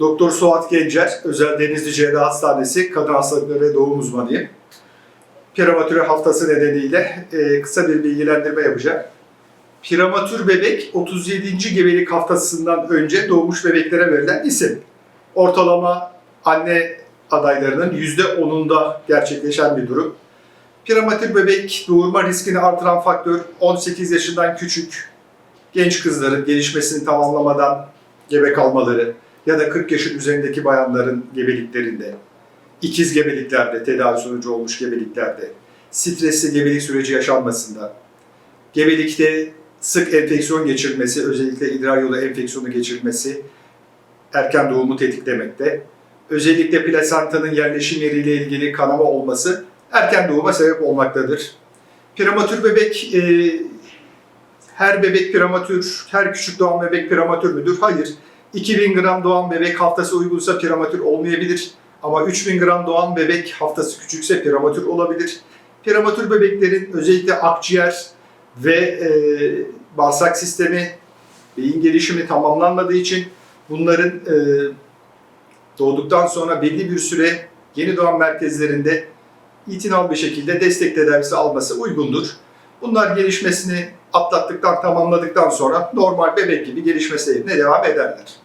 Doktor Suat Gencer, Özel Denizli Cerrah Hastanesi Kadın Hastalıkları ve Doğum Uzmanıyım. Prematüre haftası nedeniyle e, kısa bir bilgilendirme yapacağım. Prematür bebek 37. gebelik haftasından önce doğmuş bebeklere verilen isim. Ortalama anne adaylarının %10'unda gerçekleşen bir durum. Prematür bebek doğurma riskini artıran faktör 18 yaşından küçük genç kızların gelişmesini tamamlamadan gebe kalmaları ya da 40 yaşın üzerindeki bayanların gebeliklerinde, ikiz gebeliklerde, tedavi sonucu olmuş gebeliklerde, stresli gebelik süreci yaşanmasında, gebelikte sık enfeksiyon geçirmesi, özellikle idrar yolu enfeksiyonu geçirmesi erken doğumu tetiklemekte. Özellikle plasentanın yerleşim yeriyle ilgili kanama olması erken doğuma sebep olmaktadır. Prematür bebek, e, her bebek prematür, her küçük doğan bebek prematür müdür? Hayır. 2000 gram doğan bebek haftası uygunsa prematür olmayabilir. Ama 3000 gram doğan bebek haftası küçükse prematür olabilir. Prematür bebeklerin özellikle akciğer ve e, bağırsak sistemi, beyin gelişimi tamamlanmadığı için bunların e, doğduktan sonra belli bir süre yeni doğan merkezlerinde itinal bir şekilde destek tedavisi alması uygundur. Bunlar gelişmesini atlattıktan, tamamladıktan sonra normal bebek gibi gelişme seyrine devam ederler.